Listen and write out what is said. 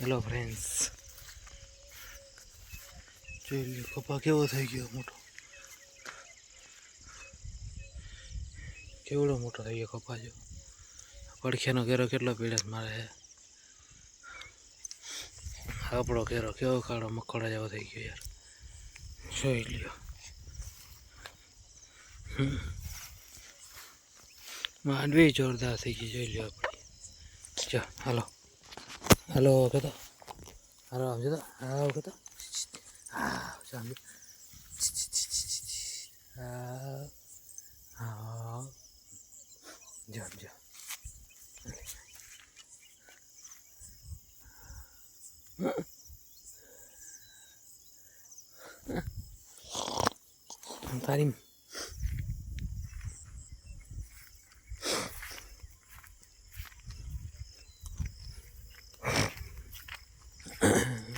Hello friends જોઈ કપા કેવો થઈ ગયો મોટો? કેવડો મોટો થઈ ગયો કપા જો પડખ્યાનો ઘેરો કેટલો પીડસ મારે? છે આપણો ઘેરો કેવો કાળો મકોડા જેવો થઈ ગયો યાર. જોઈ લ્યો. માંડવી જોરદાર થઈ ગઈ, જોઈ લ્યો આપણે ચાલો હાલો. హలో కదా హలో అంజదా హలో కదా జాబ్ జాబ్ تعليم હાવ હાવ જો જો